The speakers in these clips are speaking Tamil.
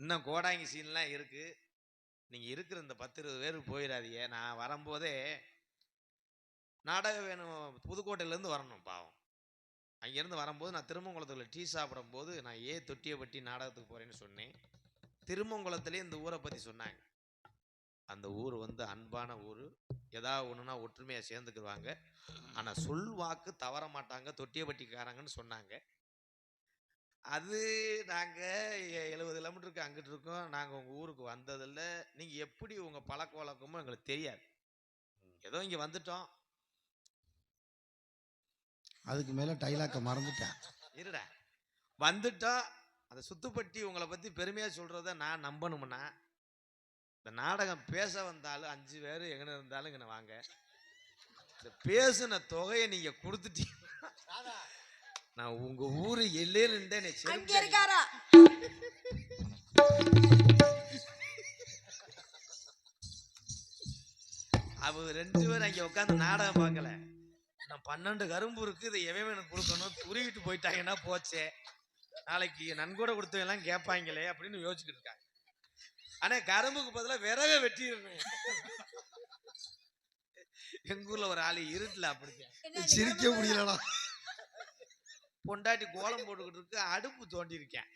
இன்னும் கோடாங்கி சீன்லாம் இருக்குது நீங்கள் இருக்கிற இந்த பத்து இருபது பேர் போயிடாதீங்க. நான் வரும்போதே நாடகம் வேணும். புதுக்கோட்டையிலேருந்து வரணும் பாவம். அங்கேருந்து வரும்போது நான் திருமங்குளத்துல டீ சாப்பிடும்போது நான் ஏ தொட்டியப்பட்டி நாடகத்துக்கு போகிறேன்னு சொன்னேன். திருமங்குளத்துலேயே இந்த ஊரை பற்றி சொன்னாங்க. அந்த ஊர் வந்து அன்பான ஊர். ஏதாவது ஒன்றுனா ஒற்றுமையாக சேர்ந்துக்குவாங்க ஆனால் சொல் வாக்கு தவற மாட்டாங்க. தொட்டியப்பட்டிக்காரங்கன்னு சொன்னாங்க. அது நாங்கள் எழுபது கிலோமீட்டருக்கு அங்கிட்டு இருக்கோம். நாங்கள் உங்கள் ஊருக்கு வந்ததில்ல. நீங்கள் எப்படி உங்கள் பழக்க வழக்கமோ எங்களுக்கு தெரியாது. ஏதோ இங்கே வந்துட்டோம். அதுக்கு மேல டைலாக்க மறந்துட்டேன். இருடா. வந்துட்டோம். அந்த சுத்துப்பட்டி உங்களை பற்றி பெருமையாக சொல்கிறத நான் நம்பணும்னா இந்த நாடகம் பேச வந்தாலும் அஞ்சு பேர் எங்கே இருந்தாலும் இங்கே வாங்க. இந்த பேசுன தொகையை நீங்கள் கொடுத்துட்டீங்கன்னா நான் உங்கள் ஊர் எல்லையில் என்னை அங்க இருக்காரா? அவங்க ரெண்டு பேரும் அங்கே உட்காந்து நாடகம் பார்க்கல. நான் பன்னெண்டு கரும்பு இருக்கு இதை எவன் எனக்கு கொடுக்கணும்? துருவிட்டு போயிட்டாங்கன்னா போச்சே. நாளைக்கு நன்கூட கொடுத்தவங்க எல்லாம் கேட்பாங்களே அப்படின்னு யோசிச்சுக்கிட்டு இருக்காங்க. ஆனா கரும்புக்கு பதிலாக விறக வெட்டிடுறேன் எங்க ஊர்ல ஒரு ஆளு இருட்டுல என்ன சிரிக்க முடியலடா. பொண்டாட்டி கோலம் போட்டுக்கிட்டு இருக்கு அடுப்பு தோண்டி இருக்கேன்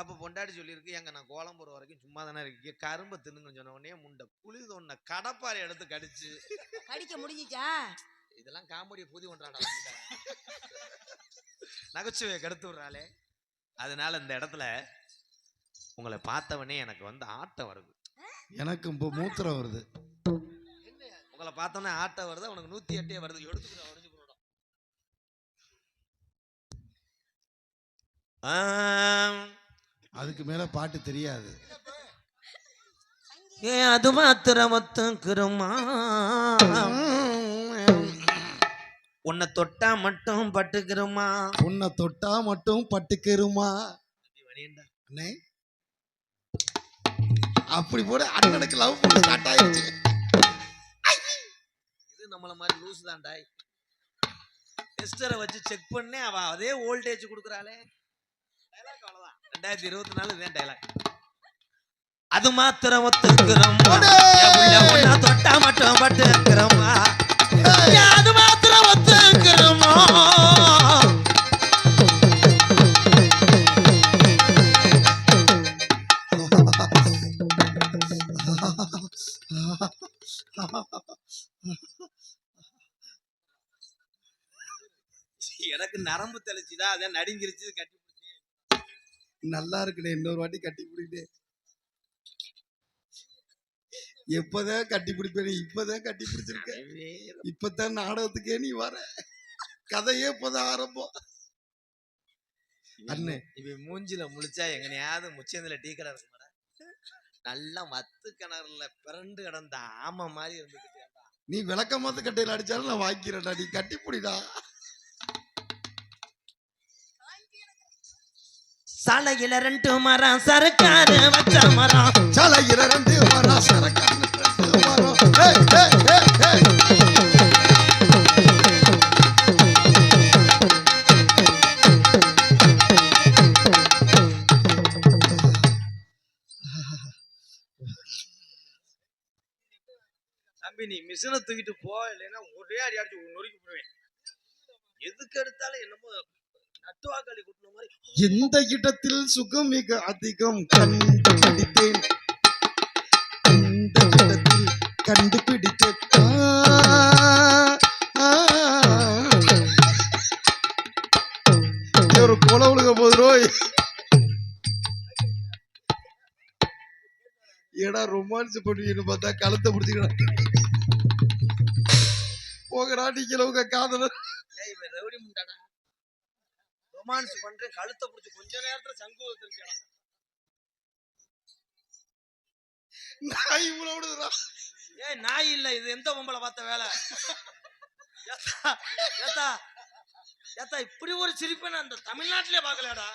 அப்ப பொண்டாட்டி சொல்லியிருக்கு எங்க நான் கோலம் போடுற வரைக்கும் சும்மா தானே இருக்கீங்க? கரும்பை தின்னுங்கன்னு சொன்ன உடனே முண்டை குழி தோண்ட கடப்பாறை எடுத்து கடிச்சு. கடிக்க முடிஞ்சிச்சா? இதெல்லாம் காமெடியை பூதி பண்றாடா நகைச்சுவையை கெடுத்து விடுறாளே. அதனால இந்த இடத்துல உங்களை பார்த்தவனே எனக்கு வந்து ஆட்டம் வருது. எனக்கு மூத்திரம் வருது. உங்களை பார்த்தோன்னே ஆட்டம் வருது? உனக்கு நூத்தி எட்டே வருது. எடுத்துக்கிற உடஞ்சு போடும் அதுக்கு மேல பாட்டு தெரியாது. ஏ அது மாத்திரம் ஒத்துக்குறமா உன்னை தொட்டா மட்டும் பட்டுக்கிறோமா உன்னை தொட்டா மட்டும் பட்டுக்கருமா? அண்ணே. அப்படி போட அண்ணனுக்கு லவ் பண்ண ஸ்டார்ட் ஆயிடுச்சு. இது நம்மள மாதிரி லூஸ் தான்டா. டெஸ்டரை வச்சு செக் பண்ணி அவ அதே வோல்டேஜ் கொடுக்குறாளே. ரெண்டாயிரத்தி இருபத்தி நாலு இதே டைலாக் அது மாத்திரம் ஒத்துக்கிறோம் தொட்டா மட்டும் பட்டுக்கிறோமா அது மாத்திரம் ஒத்துக்கிறோமா எனக்கு நரம்பு தெளிச்சுதான் அதான் நடுங்கிருச்சு கட்டி நல்லா இருக்குண்ணே இன்னொரு வாட்டி கட்டி பிடிக்கிட்டே எப்பதான் கட்டி பிடிப்பேன் இப்பதான் கட்டி பிடிச்சிருக்க இப்பதான் நாடகத்துக்கே நீ வர. கதையே இப்பதான் ஆரம்பம். அண்ணே. இவன் மூஞ்சில முழிச்சா எங்கனையாவது முச்சந்தில டீ கடை இருக்குமாடா? நல்லா மத்து கிணறுல பிறண்டு கிடந்த ஆமை மாதிரி இருந்துக்கிட்டேன்டா நீ விளக்கமாத்த கட்டையில அடிச்சாலும் நான் வாங்கிக்கிறேன்டா நீ கட்டி பிடிடா. சாலையில ரெண்டு மரம் சரக்காரு வச்ச மரம். சாலையில ரெண்டு மரம். தம்பி நீ மிஷினை தூக்கிட்டு போ இல்லைன்னா ஒரே அடி அடிச்சு நொறுக்கி போடுவேன். எதுக்கு எடுத்தாலும் என்னமோ எந்த இடத்தில் சுகம் மிக அதிகம் கண்டுபிடித்தேன் இந்த இடத்தில் கண்டுபிடித்தேன்? ஒரு கொலை விழுக போது ரோய். ஏடா ரொமான்ஸ் பண்ணுவீன்னு பார்த்தா கழுத்தை பிடிச்சிக்கிறான் போகடா நீங்கள உங்க காதலர் ஏய் இவன் ரவுடி முண்டாடா ரொமான்ஸ் பண்றேன். கழுத்தை பிடிச்சி கொஞ்ச நேரத்துல சங்கு வச்சிருக்கா நாய் இவ்வளவு விடுதுடா. ஏய் நாய் இல்ல. இது எந்த பொம்பளை பார்த்த வேலை? ஏத்தா ஏத்தா ஏத்தா இப்படி ஒரு சிரிப்பை நான் அந்த தமிழ்நாட்டிலே பார்க்கலடா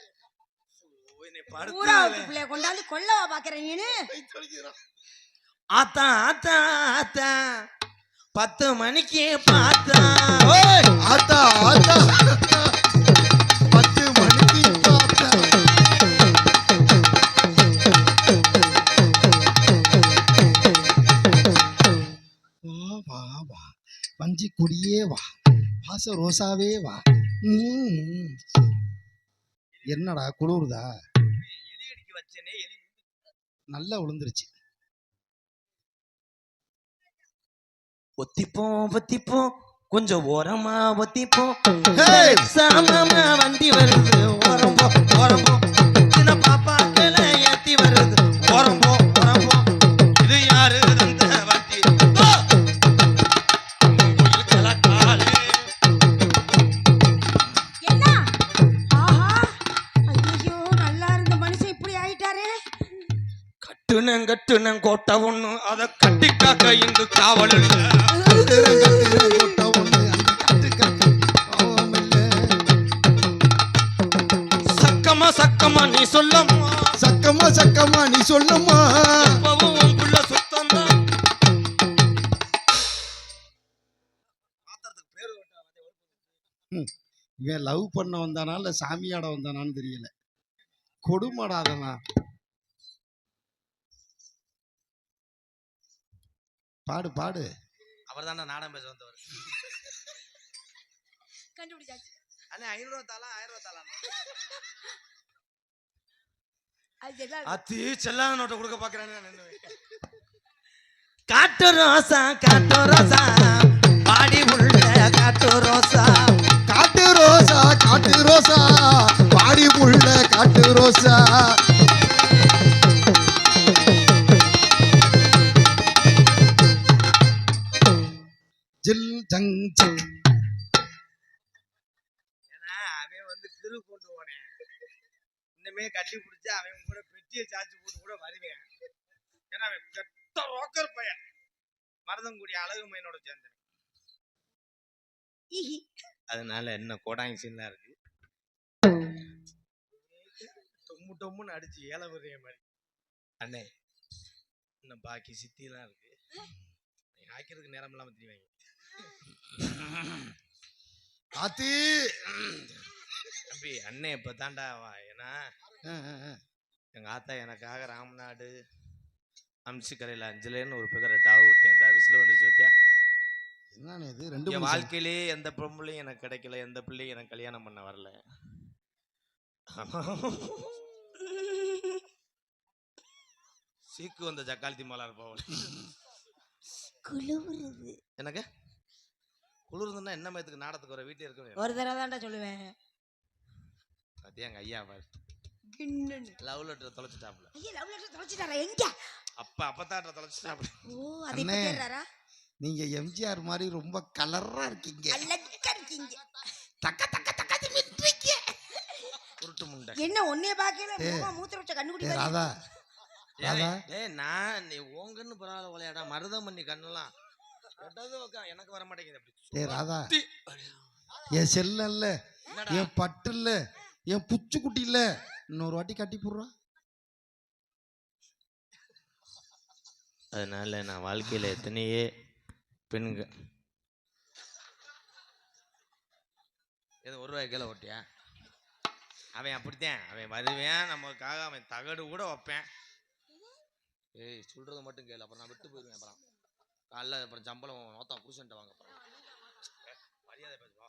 என்னை படுத்து பிள்ளைய கொண்டாந்து கொல்லவா பாக்குற நீனு. ஆத்தா ஆத்தா ஆத்தா. பத்து மணிக்கு பார்த்தா ஓய் ஆத்தா ஆத்தா. பத்து மணிக்கு பார்த்தா வா வா வா. வஞ்சி கொடியே வா. வாச ரோசாவே வா. ம். என்னடா குளிருதா? நல்லா விழுந்துருச்சு ஒத்திப்போம் ஒத்திப்போம் கொஞ்சம் ஓரமா ஒத்திப்போம்! சாமாமா இல்ல. சக்கமா சக்கமா நீ சொல்லம்மா. சக்கமா சக்கமா நீ சொல்லுமா எப்பவும் உன் புள்ள சுத்தம் தான் இவன் லவ் பண்ண வந்தானா இல்ல சாமியாட வந்தானான்னு தெரியல. கொடுமடாதனா பாடு பாடு. அவர் தானே நாடகம் பேச வந்தவர். கண்டுபிடிச்சாச்சு. அண்ணே ஐநூறு தாளா ஆயிரம் ரூபா தாளா அத்தி செல்லாத நோட்டை கொடுக்க பாக்குறேன்னு காட்டு ரோசா காட்டு ரோசா. இன்னுமே கட்டி பிடிச்சா அவன் கூட பெட்டியை சாச்சி போட்டு கூட வருவேன். ஏன்னா அவன் கெட்ட ரோக்கர் பையன். மருதங்குடி அழகு மையனோட சேர்ந்தேன். அதனால என்ன கோடாங்கி சீன்லாம் இருக்கு. டொம்மு டொம்முன்னு அடிச்சு ஏல விடுற மாதிரி. அண்ணே இன்னும் பாக்கி சித்திலாம் இருக்கு. ஆக்கிறதுக்கு நேரம் இல்லாம தெரியுவாங்க ஆத்தி! தம்பி அண்ணே இப்ப தாண்டா வா. ஏன்னா ஆ, ஆ, ஆ. எங்க ஆத்தா எனக்காக ராமநாடு அம்சிக்கரையில் அஞ்சலேன்னு ஒரு பிகரை டாவ் விட்டேன். இந்த விசில் வந்துருச்சு பத்தியா? என்னண்ணே இது? ரெண்டு என் மூணு வாழ்க்கையிலே எந்த பொம்பளையும் எனக்கு கிடைக்கல. எந்த பிள்ளையும் எனக்கு கல்யாணம் பண்ண வரல. சீக்கு வந்த ஜக்காலத்தி மலர் போவல் குளுவுறுது எனக்கு குளிர்ந்துன்னா என்ன மயத்துக்கு நாடத்துக்கு வர வீட்டில் இருக்க ஒரு தடவை தான்டா சொல்லுவேன். பத்தியா எங்க ஐயா பாரு கிண்ணுன்னு. Love letter தொலைச்சிட்டாப்புல. ஐயா லவ் லெட்டர் தொலைச்சிட்டாரா? எங்க? அப்ப அப்பத்தாட்ட தொலைச்சிட்டாப்புல. ஓ அது இப்ப. தேடுறாரா? நீங்க எம்ஜிஆர் மாதிரி ரொம்ப கலரா இருக்கீங்க. அழகா இருக்கீங்க. தக்க தக்க தக்க திமிட்றீங்க. உருட்டு முண்டை. என்ன ஒன்னே பாக்கல முகம் மூத்திர வச்ச கண்ணுக்குடி. ராதா. ராதா. ஏய் நான் நீ உங்கன்னு பரவாயில்ல விளையாடா மருதம் பண்ணி கண்ணெல்லாம் எனக்கு வர மாட்டேங்குது அப்படி. ராதா. என் செல்ல இல்ல என் பட்டு இல்ல என் புச்சு குட்டி இல்ல இன்னொரு வாட்டி கட்டி போடுறா. அதனால நான் வாழ்க்கையில எத்தனையே பெண்கள் எது ஒரு ரூபாய் கீழே ஓட்டியா? அவன் அப்படித்தான். அவன் வருவேன் நமக்காக அவன் தகடு கூட வைப்பேன். ஏய் சொல்றது மட்டும் கேளு. அப்புறம் நான் விட்டு போயிருவேன் அப்புறம். காலைல அப்புறம் சம்பளம் நோத்தா புருஷன்ட்ட வாங்க அப்புறம். மரியாதை பேசுவா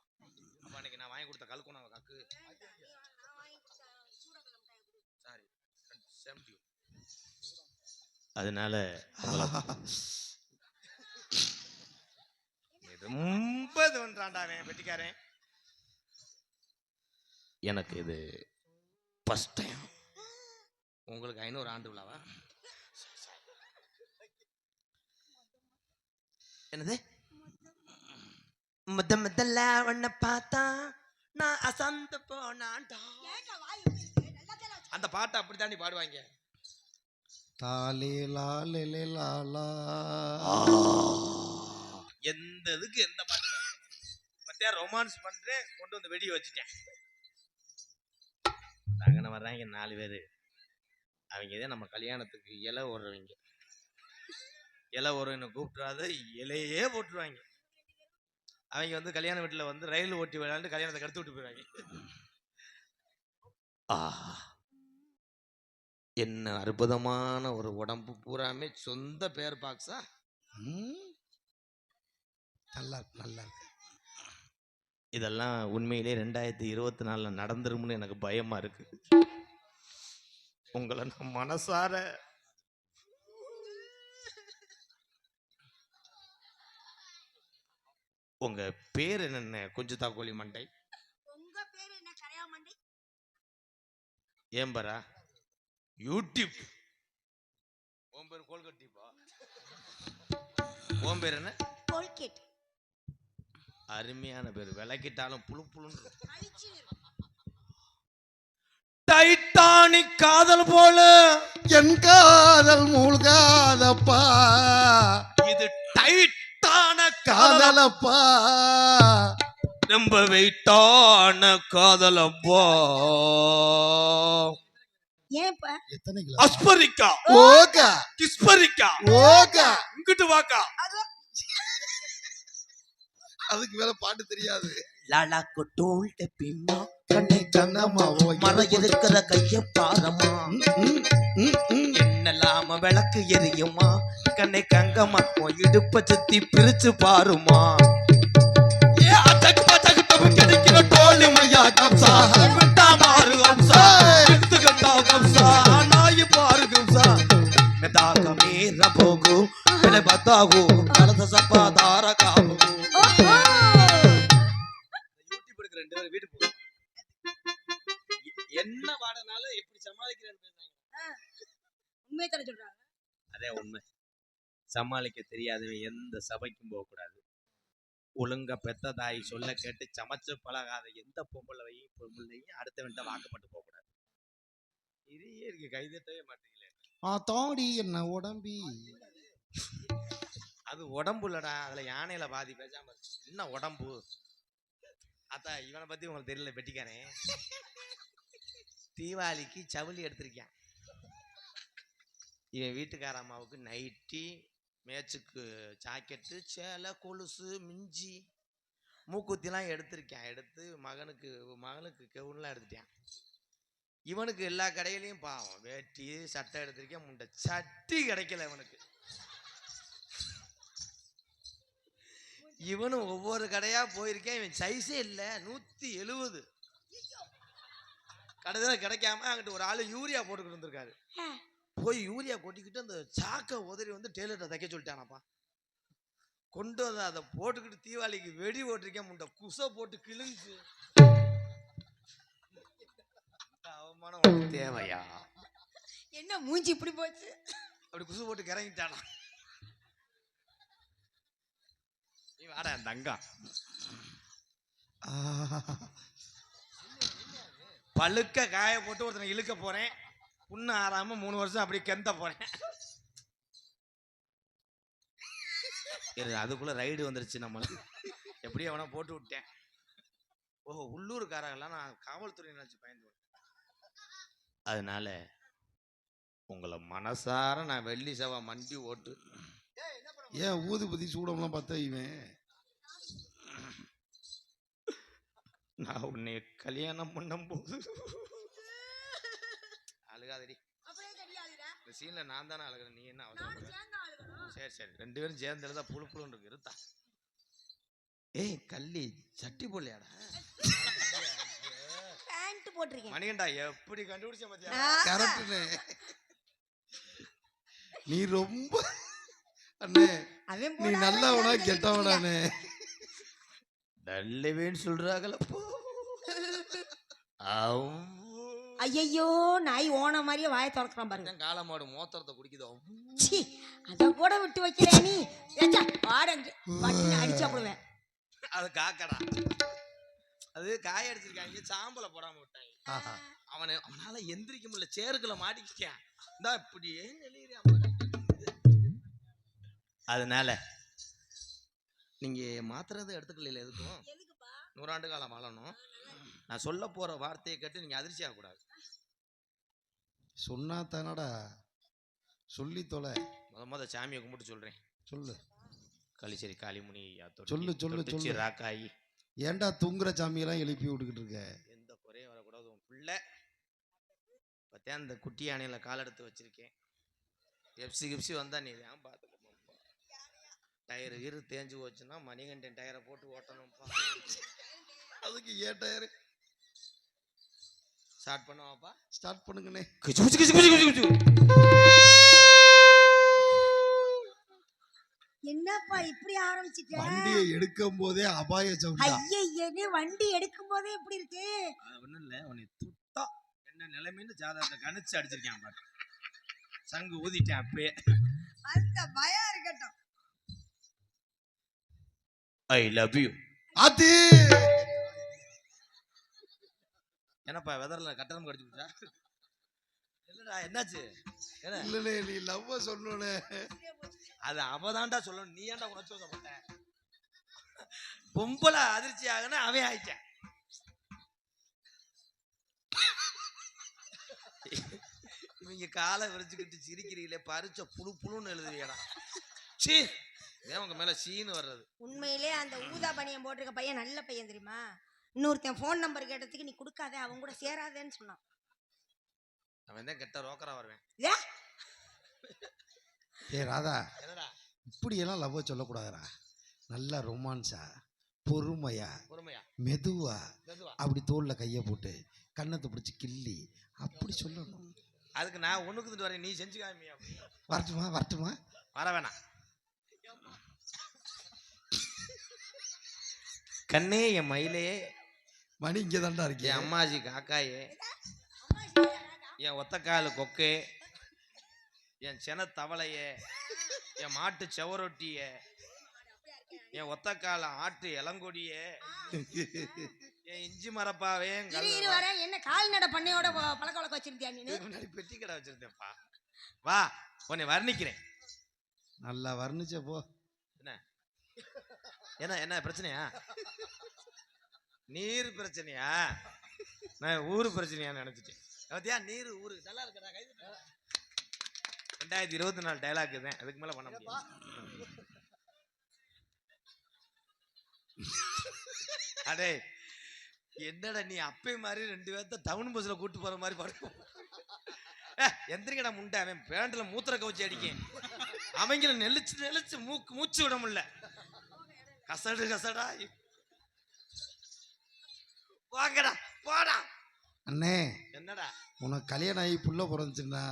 அப்ப அன்னைக்கு நான் வாங்கி கொடுத்த கல்குணம் அவன் கக்கு சாரி செம்டி அதனால ரொம்ப அவன் வெட்டிக்காரன் எனக்கு இது ஃபர்ஸ்ட் டைம் உங்களுக்கு ஐநூறு ஆண்டு விழாவா? என்னது? முத முதல்ல உன்னை பார்த்தா நான் அசந்து போனான்டா. அந்த பாட்டை அப்படித்தாண்டி பாடுவாங்க. தாலே லாலே லாலா எந்த இதுக்கு எந்த பாட்டு பத்தியா ரொமான்ஸ் பண்றேன் கொண்டு வந்து வெடி வச்சுட்டேன். தங்கன வர்றாங்க நாலு பேர். அவங்க இதே நம்ம கல்யாணத்துக்கு இலை ஓடுறவங்க. இலை ஒரு கூப்பிட்றாத இலையே போட்டுருவாங்க. அவங்க வந்து கல்யாண வீட்டில் வந்து ரயில் ஓட்டி விளையாண்டு கல்யாணத்தை கடுத்து விட்டு போயிடுவாங்க. ஆஹா. என்ன அற்புதமான ஒரு உடம்பு பூராமே சொந்த பேர் பாக்ஸா. நல்லா இருக்கு நல்லா இருக்கு. இதெல்லாம் உண்மையிலே ரெண்டாயிரத்தி இருபத்தி நாலில் நடந்துரும்னு எனக்கு பயமா இருக்கு. உங்களை நான் மனசார. உங்க பேர் என்னென்ன? கொஞ்சம் தாக்கோலி மண்டை. உங்க பேரு என்ன? கரையாமண்டி? ஏம்பரா? யூடியூப். உன் பேர் உன் பேர் என்ன? கோல்கேட். அருமையான பேர். விளக்கிட்டாலும் புழு புழுன்னு டைட்டானிக் காதல் போல. என் காதல் மூழ்காதப்பா. இது டைட்டான காதல் காதலப்பா. ரொம்ப வெயிட்டான காதலப்பா. எத்தனை கிலோ அஸ்பரிக்கா ஓகா கிஸ்பரிக்கா ஓகா இங்கிட்டு வாக்கா அதுக்கு மேல பாட்டு தெரியாது லாலா கொட்டோல் பின்னா கண்ணை கண்ணம்மா ஓ, மர இருக்கிற கைய பாரமா. என்னலாம விளக்கு எரியுமா கண்ணை கங்கம்மா உன் இடுப்ப சுத்தி பிரிச்சு பாருமா ஏ அச்சக்கு பச்சக்கு தப்பு கிடைக்கிற டோலி மையா கம்சா ಬೆಲೆ ಬತ್ತಾಗು ಕಳದ ಸಪ್ಪ ದಾರ ಕಾವು ஓஹோ யூடியூப் எடுக்கிற ரெண்டு பேரும் வீட்டுக்கு போகும் என்ன பாடனாலும் எப்படி சமாளிக்கிறேன்னு பேசுறாங்க உண்மையை தானே சொல்றாங்க அதே உண்மை சமாளிக்க தெரியாதவன் எந்த சபைக்கும் போகக்கூடாது ஒழுங்கா பெத்த தாய் சொல்ல கேட்டு சமைச்சு பழகாத எந்த பொம்பளையும் பொம்பளையும் அடுத்தவன்ட்ட வாக்கப்பட்டு போகக்கூடாது இதையே இருக்கு கைதட்டவே மாட்டீங்களே ஆ தாடி என்ன உடம்பி அது உடம்பு இல்லடா. அதுல யானையில பாதி பேசாம என்ன உடம்பு? அத்தா இவனை பத்தி உங்களுக்கு தெரியல பெட்டிக்கானே தீபாவளிக்கு சவுளி எடுத்திருக்கேன். இவன் வீட்டுக்கார அம்மாவுக்கு நைட்டி மேட்சுக்கு ஜாக்கெட்டு சேலை கொலுசு மிஞ்சி மூக்குத்திலாம் எடுத்திருக்கேன். எடுத்து மகனுக்கு மகனுக்கு கவுன்லாம் எடுத்துட்டேன். இவனுக்கு எல்லா கடையிலையும் பாவம். வேட்டி சட்டை எடுத்திருக்கேன். முண்டை சட்டி கிடைக்கல இவனுக்கு. இவனும் ஒவ்வொரு கடையா போயிருக்கேன். இவன் சைஸே இல்லை. நூத்தி எழுவது. கடைசியில் கிடைக்காம அங்கிட்டு ஒரு ஆளு யூரியா போட்டுக்கிட்டு இருந்திருக்காரு. போய் யூரியா கொட்டிக்கிட்டு அந்த சாக்கை உதறி வந்து டெய்லர்கிட்ட தைக்க சொல்லிட்டானப்பா. கொண்டு வந்து அதை போட்டுக்கிட்டு தீபாவளிக்கு வெடி ஓட்டிருக்கேன். முண்டை குசை போட்டு கிழிஞ்சு. அவமானம் தேவையா? என்ன மூஞ்சி இப்படி போச்சு? அப்படி குசு போட்டு கிறங்கிட்டானா நீ வாடா தங்கம். பழுக்க காய போட்டு ஒருத்தனை இழுக்க போறேன். புண்ணு ஆறாம மூணு வருஷம் அப்படி கெந்த போறேன். அதுக்குள்ள ரைடு வந்துருச்சு நம்மளுக்கு. எப்படியே அவனை போட்டு விட்டேன். ஓஹோ உள்ளூர்காரங்களாம் நான் காவல்துறை நினைச்சு பயந்து அதனால உங்களை மனசார நான் வெள்ளி செவ்வாய் மண்டி ஓட்டு. ஏன் ஊதுபதி சூடம்லாம் பார்த்தா இவன்? நான் உன்னை கல்யாணம் பண்ணும்போது அழுகாதடி. அப்படியே தெரியாதுடா. இந்த சீன்ல நான் தானே அழுகிறேன். நீ என்ன அவசரம் சரி சரி. ரெண்டு பேரும் சேர்ந்து எழுதா புழு புழுன்னு இருக்கு. இருத்தா ஏய் கள்ளி சட்டி போடலையாடா? பேண்ட் போட்டிருக்கேன். மணிகண்டா எப்படி கண்டுபிடிச்ச மத்தியா ஆ. கரெக்டுண்ணே. நீ ரொம்ப அண்ணே அவன் நீ நல்லவனா கெட்டவனானே நல்லவேன்னு சொல்றாங்களப்போ ஐயையோ நாய் ஓன மாதிரியே வாயை திறக்கிறான் பாருங்க. காலமாடு மோத்திரத்தை குடிக்குதோ. சி அத கூட விட்டு வைக்கிற நீ. வாடங்க பட்டு அடிச்சு சாப்பிடுவேன் அது காக்கடா. அது காய அடிச்சிருக்காங்க. சாம்பலை போடாம விட்டாங்க. அவனை அவனால எந்திரிக்க முடியல. சேருக்குள்ள மாட்டிக்கிட்டான். இந்தா இப்படியே நெளியிறான். அதனால நீங்க மாத்திரதை எடுத்துக்கல எதுக்கும்? எதுக்குப்பா? நூறாண்டு காலம் வாழணும். நான் சொல்ல போற வார்த்தையை கேட்டு நீங்க அதிர்ச்சி ஆகக்கூடாது. சொன்னா தானடா. சொல்லி தொலை. முத முத சாமியை கும்பிட்டு சொல்றேன். சொல்லு. களிச்சேரி காளிமுனி சொல்லு, சொல்லு, சொல்லு. ராக்காயி. ஏன்டா தூங்குற சாமியெல்லாம் எழுப்பி விட்டுக்கிட்டு இருக்க? எந்த குறையும் வரக்கூடாது. உன் பிள்ளை. பார்த்தியா அந்த குட்டி யானையில கால் எடுத்து வச்சிருக்கேன். எப்சி கிப்சி வந்தா நீ தான் பார்த்துக்கணும் டயர் கீரு தேஞ்சு போச்சுன்னா மணிகண்டன் டயரை போட்டு ஓட்டணும்ப்பா. அதுக்கு ஏன் டயரு? ஸ்டார்ட் பண்ணுவாப்பா? ஸ்டார்ட் பண்ணுங்கண்ணே. குச்சு குச்சு குச்சு குச்சு குச்சு குச்சு. என்னப்பா இப்படி ஆரம்பிச்சிட்ட? வண்டியை எடுக்கும் போதே அபாய சவுண்டா? ஐயே வண்டி எடுக்கும் போதே இப்படி இருக்கு? அது ஒண்ணும் இல்ல உன்னை துட்டா. என்ன நிலைமைன்னு ஜாதகத்தை கணிச்சு அடிச்சிருக்கேன் பாரு. சங்கு ஊதிட்டேன் அப்பயே. அந்த பயம் ஐ லவ் யூ அது. என்னப்பா வெதர்ல கட்டணம் கடிச்சு விட்டா? என்னடா என்னாச்சு? என்ன? இல்லனே நீ லவ்வ சொன்னோனே. அது அவதான்டா சொல்லணும். நீ ஏன்டா உணர்ச்சி வசப்பட்ட? பொம்பளை அதிர்ச்சி ஆகுனா அவன் ஆயிட்டான். இவங்க காலை விரிச்சுக்கிட்டு சிரிக்கிறீங்களே பறிச்ச புழு புழுன்னு எழுதுவீடா சீ ஏன் உங்க மேல சீன்னு வர்றது. உண்மையிலே அந்த ஊதா பனியன் போட்டிருக்க பையன் நல்ல பையன் தெரியுமா? இன்னொருத்தன் ஃபோன் நம்பர் கேட்டதுக்கு நீ கொடுக்காத அவன் கூட சேராதேன்னு சொன்னான். அவன் தான் கெட்ட ரோக்கரா வருவேன். ஏ? ஏ ராதா என்னடா? இப்படியெல்லாம் லவ்வ சொல்லக்கூடாதுடா. நல்லா ரொமான்ஸா பொறுமையா பொறுமையா? மெதுவா மெதுவா? அப்படி தோல்ல கைய போட்டு கன்னத்தை பிடிச்சி கிள்ளி அப்படி சொல்லணும். அதுக்கு நான் ஒண்ணுக்கு வரேன் நீ செஞ்சு காமியா வரட்டுமா வரட்டுமா? வர வேணாம். கண்ணே என் மயிலே. மணி இங்கே தான்டா என் இருக்கேன் அம்மாஜி காக்காயே. என் ஒத்தக்கால் கொக்கே. என் சென தவளையே என் மாட்டு செவரொட்டியே. என் ஒத்தக்கால ஆட்டு இளங்கொடியே. என் இஞ்சி மரப்பாவே என் என்ன கால்நடை பண்ணையோட பழக்க வழக்கம் வச்சிருந்தியா நீ முன்னாடி பெட்டி கடை வச்சிருந்தேன்ப்பா. வா உன்னை வர்ணிக்கிறேன். நல்லா வர்ணிச்ச போ. என்ன? என்ன என்ன பிரச்சனையா? நீர் பிரச்சனையா? நான் ஊர் பிரச்சனையா நினைச்சிட்டேன். பார்த்தியா நீர் ஊரு. நல்லா இருக்கா கை ரெண்டாயிரத்தி இருபத்தி நாலு டைலாக் தான் அதுக்கு மேல பண்ண முடியும் அடே என்னடா நீ அப்பே மாதிரி ரெண்டு பேர்த்த டவுன் பஸ்ல கூட்டு போற மாதிரி படுக்கும் எந்திரிக்கடா முண்டை. அவன் பேண்ட்ல மூத்திர கவச்சி அடிக்கேன். அவங்கள நெளிச்சு நெளிச்சு மூக்கு மூச்சு விட முடியல. கசடு கசடா. வாங்கடா போடா அண்ணே என்னடா? உனக்கு கல்யாணம் ஆகி புள்ள பிறந்துச்சுன்னா